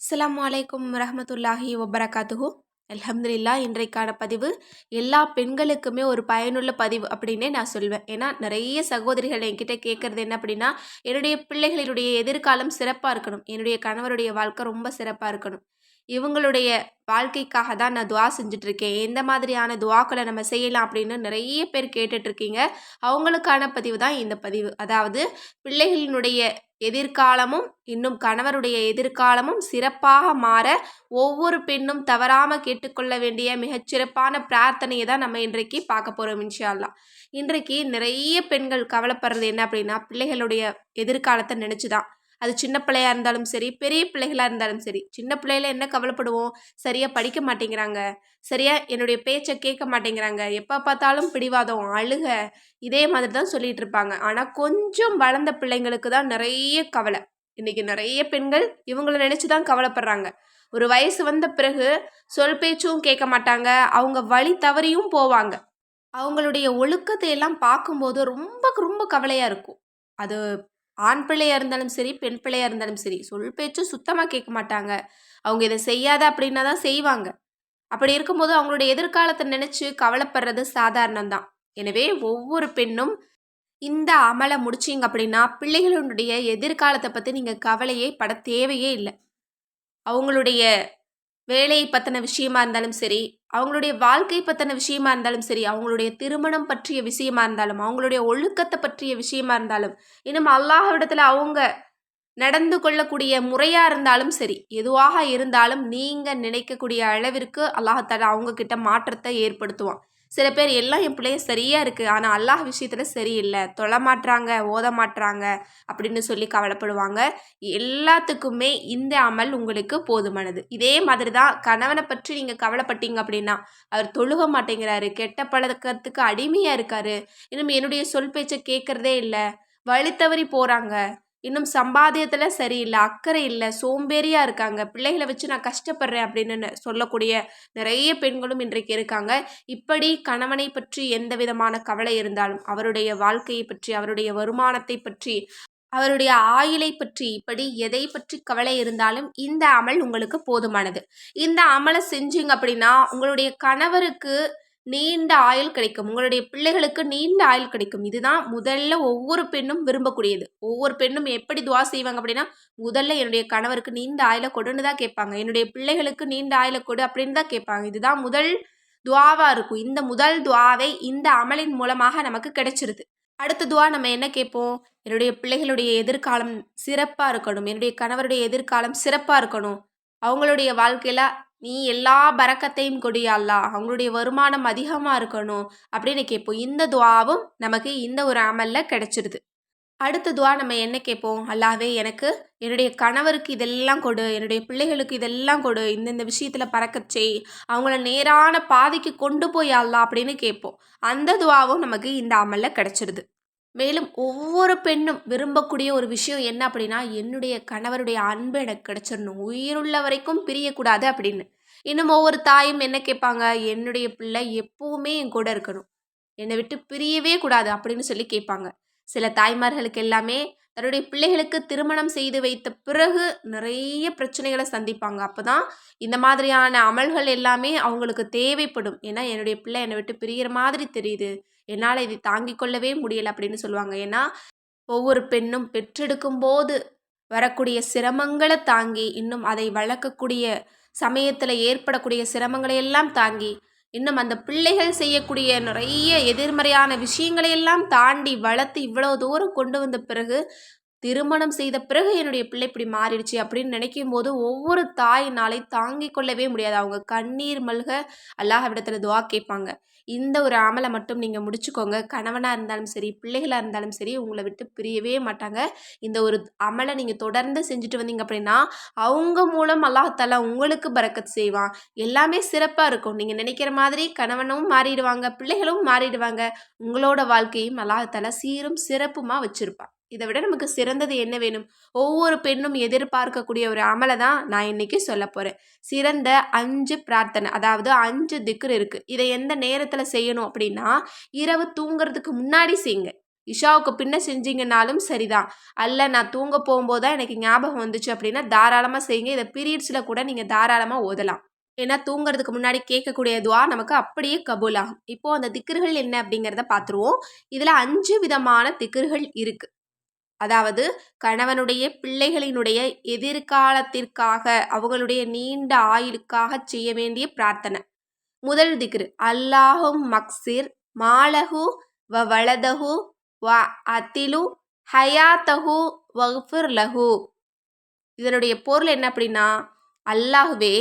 அஸ்லாம் அலைக்கும் ரஹமத்துல்லாஹி வபரகாத்துஹு. அலமதுல்லா இன்றைக்கான பதிவு எல்லா பெண்களுக்குமே ஒரு பயனுள்ள பதிவு அப்படின்னே நான் சொல்வேன். ஏன்னா நிறைய சகோதரிகள் என்கிட்ட கேட்குறது என்ன அப்படின்னா என்னுடைய பிள்ளைகளினுடைய எதிர்காலம் சிறப்பாக இருக்கணும். என்னுடைய கணவருடைய வாழ்க்கை ரொம்ப சிறப்பாக இருக்கணும். இவங்களுடைய வாழ்க்கைக்காக தான் நான் துவா செஞ்சுட்ருக்கேன். எந்த மாதிரியான துவாக்களை நம்ம செய்யலாம் அப்படின்னு நிறைய பேர் கேட்டுட்ருக்கீங்க. அவங்களுக்கான பதிவு தான் இந்த பதிவு. அதாவது பிள்ளைகளினுடைய எதிர்காலமும் இன்னும் கணவருடைய எதிர்காலமும் சிறப்பாக மாற ஒவ்வொரு பெண்ணும் தவறாமல் கேட்டுக்கொள்ள வேண்டிய மிகச்சிறப்பான பிரார்த்தனையை தான் நம்ம இன்றைக்கு பார்க்க போகிறோம் இன்ஷால்லா இன்றைக்கு நிறைய பெண்கள் கவலைப்படுறது என்ன அப்படின்னா பிள்ளைகளுடைய எதிர்காலத்தை நினச்சி தான் அது சின்ன பிள்ளையாக இருந்தாலும் சரி பெரிய பிள்ளைகளாக இருந்தாலும் சரி சின்ன பிள்ளையில என்ன கவலைப்படுவோம்? சரியாக படிக்க மாட்டேங்கிறாங்க. சரியாக என்னுடைய பேச்சை கேட்க மாட்டேங்கிறாங்க. எப்போ பார்த்தாலும் பிடிவாதம் அழுக இதே மாதிரி தான் சொல்லிகிட்டு இருப்பாங்க. ஆனால் கொஞ்சம் வளர்ந்த பிள்ளைங்களுக்கு தான் நிறைய கவலை. இன்றைக்கி நிறைய பெண்கள் இவங்கள நினச்சி தான் கவலைப்படுறாங்க. ஒரு வயசு வந்த பிறகு சொல் பேச்சும் கேட்க மாட்டாங்க. அவங்க வழி தவறியும் போவாங்க. அவங்களுடைய ஒழுக்கத்தை எல்லாம் பார்க்கும்போது ரொம்ப ரொம்ப கவலையாக இருக்கும். அது ஆண் பிள்ளையாக இருந்தாலும் சரி பெண் பிள்ளையாக இருந்தாலும் சரி சொல் பேச்சும் சுத்தமாக கேட்க மாட்டாங்க. அவங்க இதை செய்யாத அப்படின்னா தான் செய்வாங்க. அப்படி இருக்கும்போது அவங்களுடைய எதிர்காலத்தை நினச்சி கவலைப்படுறது சாதாரணம் தான் எனவே ஒவ்வொரு பெண்ணும் இந்த அமலை முடிச்சிங்க அப்படின்னா பிள்ளைகளுடைய எதிர்காலத்தை பற்றி நீங்கள் கவலையே பட தேவையே இல்லை. அவங்களுடைய வேலையை பற்றின விஷயமா இருந்தாலும் சரி அவங்களுடைய வாழ்க்கை பற்றின விஷயமா இருந்தாலும் சரி அவங்களுடைய திருமணம் பற்றிய விஷயமா இருந்தாலும் அவங்களுடைய ஒழுக்கத்தை பற்றிய விஷயமா இருந்தாலும் இன்னும் அல்லாஹ்விடத்தில் அவங்க நடந்து கொள்ளக்கூடிய முறையாக இருந்தாலும் சரி எதுவாக இருந்தாலும் நீங்கள் நினைக்கக்கூடிய அளவிற்கு அல்லாஹால அவங்க கிட்ட மாற்றத்தை ஏற்படுத்துவான். சில பேர் எல்லாம் என் பிள்ளைய சரியாக இருக்குது ஆனால் அல்லாஹ் விஷயத்தில் சரியில்லை. தொழ மாட்டுறாங்க ஓத மாட்டுறாங்க அப்படின்னு சொல்லி கவலைப்படுவாங்க. எல்லாத்துக்குமே இந்த அமல் உங்களுக்கு போதுமானது. இதே மாதிரி தான் கணவனை பற்றி நீங்கள் கவலைப்பட்டீங்க அப்படின்னா அவர் தொழுக மாட்டேங்கிறாரு கெட்ட பழக்கத்துக்கு அடிமையாக இருக்காரு. இன்னும் என்னுடைய சொல் பேச்சை கேட்குறதே இல்லை. வழி தவறி போகிறாங்க இன்னும் சம்பாத்தியத்தில் சரியில்லை அக்கறை இல்லை சோம்பேறியாக இருக்காங்க. பிள்ளைகளை வச்சு நான் கஷ்டப்படுறேன் அப்படின்னு சொல்லக்கூடிய நிறைய பெண்களும் இன்றைக்கு இருக்காங்க. இப்படி கணவனை பற்றி எந்த விதமான கவலை இருந்தாலும் அவருடைய வாழ்க்கையை பற்றி அவருடைய வருமானத்தை பற்றி அவருடைய ஆயிலை பற்றி இப்படி எதை பற்றி கவலை இருந்தாலும் இந்த அமல் உங்களுக்கு போதுமானது. இந்த அமலை செஞ்சீங்க அப்படின்னா உங்களுடைய கணவருக்கு நீண்ட ஆயுள் கிடைக்கும். உங்களுடைய பிள்ளைகளுக்கு நீண்ட ஆயுள் கிடைக்கும். இதுதான் முதல்ல ஒவ்வொரு பெண்ணும் விரும்பக்கூடியது. ஒவ்வொரு பெண்ணும் எப்படி துவா செய்வாங்க அப்படின்னா முதல்ல என்னுடைய கணவருக்கு நீண்ட ஆயுளை கொடுன்னு தான் கேட்பாங்க. என்னுடைய பிள்ளைகளுக்கு நீண்ட ஆயுளை கொடு அப்படின்னு தான் கேட்பாங்க. இதுதான் முதல் துவாவாக இருக்கும். இந்த முதல் துவாவை இந்த அமலின் மூலமாக நமக்கு கிடைச்சிருது. அடுத்த துவா நம்ம என்ன கேட்போம்? என்னுடைய பிள்ளைகளுடைய எதிர்காலம் சிறப்பாக இருக்கணும். என்னுடைய கணவருடைய எதிர்காலம் சிறப்பாக இருக்கணும். அவங்களுடைய வாழ்க்கையில் நீ எல்லா பறக்கத்தையும் கொடியாளா அவங்களுடைய வருமானம் அதிகமாக இருக்கணும் அப்படின்னு கேட்போம். இந்த துவாவும் நமக்கு இந்த ஒரு அமலில் கிடச்சிருது. அடுத்த துவா நம்ம என்ன கேட்போம்? அல்லாவே எனக்கு என்னுடைய கணவருக்கு இதெல்லாம் கொடு என்னுடைய பிள்ளைகளுக்கு இதெல்லாம் கொடு இந்தந்த விஷயத்தில் பறக்கச்சே அவங்கள நேரான பாதைக்கு கொண்டு போய் அல்லா அப்படின்னு கேட்போம். அந்த துவாவும் நமக்கு இந்த அமலில் கிடச்சிருது. மேலும் ஒவ்வொரு பெண்ணும் விரும்பக்கூடிய ஒரு விஷயம் என்ன அப்படின்னா என்னுடைய கணவருடைய அன்பு எனக்கு கிடச்சிடணும். உயிருள்ள வரைக்கும் பிரியக்கூடாது அப்படின்னு. இன்னும் ஒவ்வொரு தாயும் என்ன கேட்பாங்க என்னுடைய பிள்ளை எப்பவுமே என் கூட இருக்கணும். என்னை விட்டு பிரியவே கூடாது அப்படின்னு சொல்லி கேட்பாங்க. சில தாய்மார்களுக்கு எல்லாமே தன்னுடைய பிள்ளைகளுக்கு திருமணம் செய்து வைத்த பிறகு நிறைய பிரச்சனைகளை சந்திப்பாங்க. அப்போ தான் இந்த மாதிரியான அமல்கள் எல்லாமே அவங்களுக்கு தேவைப்படும். ஏன்னா என்னுடைய பிள்ளை என்னை விட்டு பிரிகிற மாதிரி தெரியுது. என்னால் இதை தாங்கிக் கொள்ளவே முடியலை அப்படின்னு சொல்லுவாங்க. ஏன்னா ஒவ்வொரு பெண்ணும் பெற்றெடுக்கும் போது வரக்கூடிய சிரமங்களை தாங்கி இன்னும் அதை வளர்க்கக்கூடிய சமயத்தில் ஏற்படக்கூடிய சிரமங்களை எல்லாம் தாங்கி இன்னும் அந்த பிள்ளைகள் செய்யக்கூடிய நிறைய எதிர்மறையான விஷயங்களையெல்லாம் தாண்டி வளர்த்து இவ்வளோ தூரம் கொண்டு வந்த பிறகு திருமணம் செய்த பிறகு என்னுடைய பிள்ளை இப்படி மாறிடுச்சு அப்படின்னு நினைக்கும் போது ஒவ்வொரு தாயினாலே தாங்கிக் கொள்ளவே முடியாது. அவங்க கண்ணீர் மல்க அல்லாஹ்விடத்துல துவா கேட்பாங்க. இந்த ஒரு அமலை மட்டும் நீங்கள் முடிச்சுக்கோங்க. கணவனாக இருந்தாலும் சரி பிள்ளைகளாக இருந்தாலும் சரி உங்களை விட்டு பிரியவே மாட்டாங்க. இந்த ஒரு அமலை நீங்கள் தொடர்ந்து செஞ்சுட்டு வந்தீங்க அப்படின்னா அவங்க மூலம் அல்லாஹால உங்களுக்கு பறக்கத் செய்வான். எல்லாமே சிறப்பாக இருக்கும். நீங்கள் நினைக்கிற மாதிரி கணவனும் மாறிடுவாங்க பிள்ளைகளும் மாறிடுவாங்க. உங்களோட வாழ்க்கையும் அல்லாஹால சீரும் சிறப்புமாக வச்சுருப்பான். இதை விட நமக்கு சிறந்தது என்ன வேணும்? ஒவ்வொரு பெண்ணும் எதிர்பார்க்கக்கூடிய ஒரு அமலை தான் நான் இன்னைக்கு சொல்ல போகிறேன் சிறந்த அஞ்சு பிரார்த்தனை அதாவது அஞ்சு திக்ரு இருக்குது இதை எந்த நேரத்தில் செய்யணும் அப்படின்னா இரவு தூங்குறதுக்கு முன்னாடி செய்யுங்க. இஷாவுக்கு பின்ன செஞ்சீங்கன்னாலும் சரிதான். அல்ல நான் தூங்க போகும்போது தான் எனக்கு ஞாபகம் வந்துச்சு அப்படின்னா தாராளமாக செய்யுங்க. இதை பீரியட்ஸில் கூட நீங்கள் தாராளமாக ஓதலாம். ஏன்னா தூங்குறதுக்கு முன்னாடி கேட்கக்கூடிய துவா நமக்கு அப்படியே கபூல் ஆகும் இப்போது அந்த திக்கர்கள் என்ன அப்படிங்கிறத பார்த்துருவோம். இதில் அஞ்சு விதமான திக்கர்கள் இருக்குது அதாவது கணவனுடைய பிள்ளைகளினுடைய எதிர்காலத்திற்காக அவங்களுடைய நீண்ட ஆயுளுக்காக செய்ய வேண்டிய பிரார்த்தனை. முதல் திக்ரு அல்லாஹும் மக்சிர் மாலஹு வ வலதஹு வ அதிலு ஹயாத்தஹு வஃபிர் லஹு. இதனுடைய பொருள் என்ன அப்படின்னா அல்லாஹுவே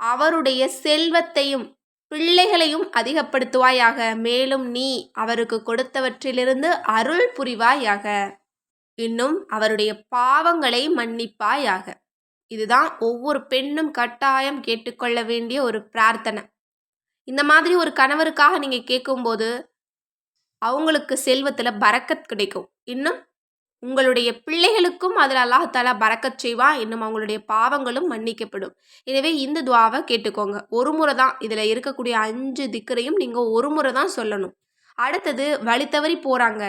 அவருடைய செல்வத்தையும் பிள்ளைகளையும் அதிகப்படுத்துவாயாக. மேலும் நீ அவருக்கு கொடுத்தவற்றிலிருந்து அருள் புரிவாயாக. இன்னும் அவருடைய பாவங்களை மன்னிப்பாயாக. இதுதான் ஒவ்வொரு பெண்ணும் கட்டாயம் கேட்டுக்கொள்ள வேண்டிய ஒரு பிரார்த்தனை. இந்த மாதிரி ஒரு கணவருக்காக நீங்கள் கேட்கும்போது அவங்களுக்கு செல்வத்தில் பறக்கத் கிடைக்கும். இன்னும் உங்களுடைய பிள்ளைகளுக்கும் அதில் அல்லாஹாலா பறக்கச் செய்வா இன்னும் அவங்களுடைய பாவங்களும் மன்னிக்கப்படும். எனவே இந்த துவாவை கேட்டுக்கோங்க. ஒரு முறை தான் இதில் இருக்கக்கூடிய அஞ்சு திக்கரையும் நீங்கள் ஒரு முறை தான் சொல்லணும். அடுத்தது வழி தவறி போகிறாங்க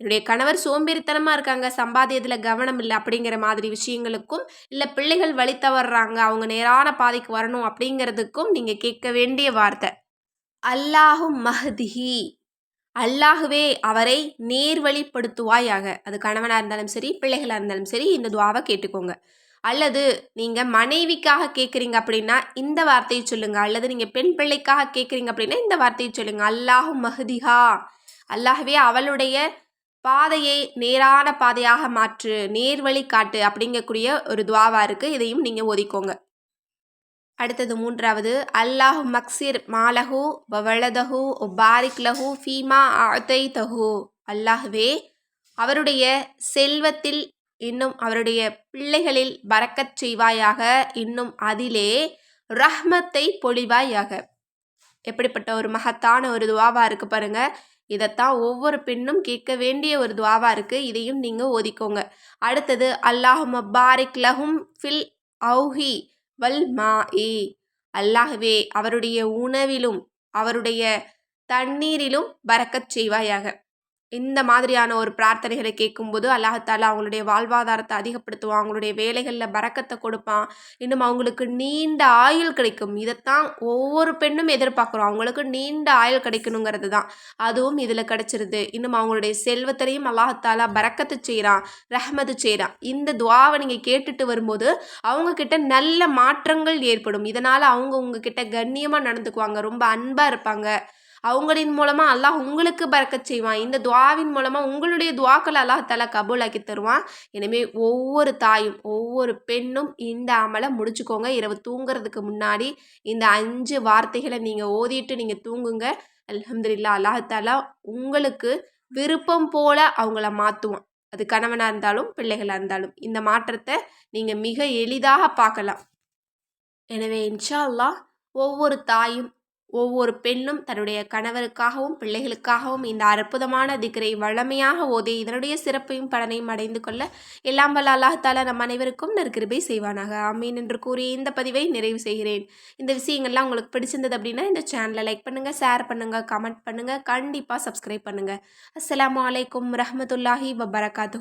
என்னுடைய கணவர் சோம்பேறித்தனமாக இருக்காங்க சம்பாதியத்தில் கவனம் இல்லை அப்படிங்கிற மாதிரி விஷயங்களுக்கும் இல்லை பிள்ளைகள் வழி தவறுறாங்க அவங்க நேரான பாதைக்கு வரணும் அப்படிங்கிறதுக்கும் நீங்கள் கேட்க வேண்டிய வார்த்தை. அல்லாஹும் மஹதிஹி. அல்லாஹுவே அவரை நேர்வழிப்படுத்துவாயாக. அது கணவனாக இருந்தாலும் சரி பிள்ளைகளாக இருந்தாலும் சரி இந்த துவாவை கேட்டுக்கோங்க. அல்லது நீங்கள் மனைவிக்காக கேட்குறீங்க அப்படின்னா இந்த வார்த்தையை சொல்லுங்கள் அல்லது நீங்கள் பெண் பிள்ளைக்காக கேட்குறீங்க அப்படின்னா இந்த வார்த்தையை சொல்லுங்கள் அல்லாஹு மஹதிஹா. அல்லாஹுவே அவளுடைய பாதையை நேரான பாதையாக மாற்று நேர்வழி காட்டு அப்படிங்கக்கூடிய ஒரு துவாவாக இருக்குது இதையும் நீங்கள் ஒதிக்கோங்க அடுத்தது மூன்றாவது அல்லாஹ் மக்சிர் மாலஹு வவளதஹு பாரிக் லஹு ஃபீமா ஆத்தை தஹு அல்லாஹ்வே அவருடைய செல்வத்தில் இன்னும் அவருடைய பிள்ளைகளில் பறக்கச் செய்வாயாக இன்னும் அதிலே ரஹ்மத்தை பொழிவாயாக. எப்படிப்பட்ட ஒரு மகத்தான ஒரு துவாவா இருக்குது பாருங்கள் இதைத்தான் ஒவ்வொரு பெண்ணும் கேட்க வேண்டிய ஒரு துவாவா இருக்குது இதையும் நீங்கள் ஓதிக்கோங்க. அடுத்தது அல்லாஹ் பாரிக் லஹும் ஃபில் அவுஹி. வல் மா ஏ அல்லாகவே அவருடைய உணவிலும் அவருடைய தண்ணீரிலும் பறக்கச் செய்வாயாக. இந்த மாதிரியான ஒரு பிரார்த்தனைகளை கேட்கும்போது அல்லாஹால அவங்களுடைய வாழ்வாதாரத்தை அதிகப்படுத்துவான் அவங்களுடைய வேலைகளில் பறக்கத்தை கொடுப்பான். இன்னும் அவங்களுக்கு நீண்ட ஆயுள் கிடைக்கும். இதைத்தான் ஒவ்வொரு பெண்ணும் எதிர்பார்க்குறோம். அவங்களுக்கு நீண்ட ஆயுள் கிடைக்கணுங்கிறது தான் அதுவும் இதில் கிடச்சிருது. இன்னும் அவங்களுடைய செல்வத்திலையும் அல்லாஹாலா பறக்கத்து செய்கிறான் ரஹமது செய்கிறான் இந்த துவாவை நீங்கள் கேட்டுட்டு வரும்போது அவங்கக்கிட்ட நல்ல மாற்றங்கள் ஏற்படும். இதனால் அவங்க உங்ககிட்ட கண்ணியமாக நடந்துக்குவாங்க. ரொம்ப அன்பாக இருப்பாங்க. அவங்களின் மூலமாக அல்லாஹ் உங்களுக்கு பறக்க செய்வான். இந்த துவாவின் மூலமாக உங்களுடைய துவாக்கள் அல்லாஹ் தலா கபூலாக்கி தருவான். எனவே ஒவ்வொரு தாயும் ஒவ்வொரு பெண்ணும் இந்த அமலை முடிச்சுக்கோங்க. இரவு தூங்குறதுக்கு முன்னாடி இந்த அஞ்சு வார்த்தைகளை நீங்கள் ஓதிட்டு நீங்கள் தூங்குங்க. அலமதுல்லா அல்லாஹாலா உங்களுக்கு விருப்பம் போல அவங்கள மாற்றுவான் அது கணவனாக இருந்தாலும் பிள்ளைகளாக இருந்தாலும். இந்த மாற்றத்தை நீங்கள் மிக எளிதாக பார்க்கலாம். எனவே இன்ஷா அல்லாஹ் ஒவ்வொரு தாயும் ஒவ்வொரு பெண்ணும் தன்னுடைய கணவருக்காகவும் பிள்ளைகளுக்காகவும் இந்த அற்புதமான திகரை வளமையாக ஓதி இதனுடைய சிறப்பையும் பலனையும் அடைந்து கொள்ள எல்லாம் வல்ல அல்லாஹால நம் அனைவருக்கும் நற்கிருபை செய்வானாக. ஆமீன் என்று கூறி இந்த பதிவை நிறைவு செய்கிறேன். இந்த விஷயங்கள்லாம் உங்களுக்கு பிடிச்சிருந்தது அப்படின்னா இந்த சேனலை லைக் பண்ணுங்கள் ஷேர் பண்ணுங்கள் கமெண்ட் பண்ணுங்கள் கண்டிப்பாக சப்ஸ்கிரைப் பண்ணுங்கள் அஸ்லாம் வலைக்கம் ரஹமத்துல்லாஹி வபரகாத்து